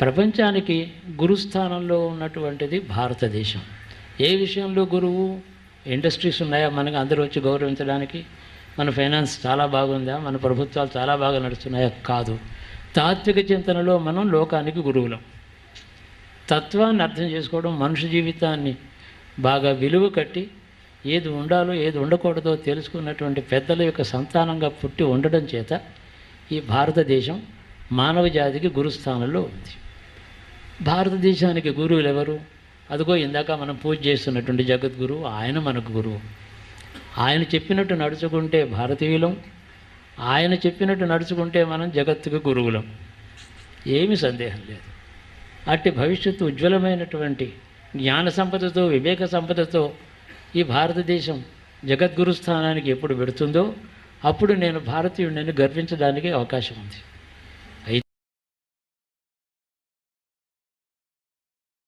ప్రపంచానికి గురుస్థానంలో ఉన్నటువంటిది భారతదేశం. ఏ విషయంలో గురువు? ఇండస్ట్రీస్ ఉన్నాయా? మనకు అందరూ వచ్చి గౌరవించడానికి మన ఫైనాన్స్ చాలా బాగుందా? మన ప్రభుత్వాలు చాలా బాగా నడుస్తున్నాయా? కాదు. తాత్విక చింతనలో మనం లోకానికి గురువులం. తత్వాన్ని అర్థం చేసుకోవడం మనుషు జీవితాన్ని బాగా విలువ కట్టి ఏది ఉండాలో ఏది ఉండకూడదో తెలుసుకున్నటువంటి పెద్దల యొక్క సంతానంగా పుట్టి ఉండడం చేత ఈ భారతదేశం మానవ జాతికి గురుస్థానంలో ఉంది. భారతదేశానికి గురువులు ఎవరు? అదిగో ఇందాక మనం పూజ చేస్తున్నటువంటి జగద్గురు ఆయన మనకు గురువు. ఆయన చెప్పినట్టు నడుచుకుంటే భారతీయులం ఆయన చెప్పినట్టు నడుచుకుంటే మనం జగత్తుకు గురువులం. ఏమి సందేహం లేదు. అట్టి భవిష్యత్తు ఉజ్వలమైనటువంటి జ్ఞాన సంపదతో వివేక సంపదతో ఈ భారతదేశం జగద్గురు స్థానానికి ఎప్పుడు పెడుతుందో అప్పుడు నేను భారతీయుడిని గర్వించడానికి అవకాశం ఉంది.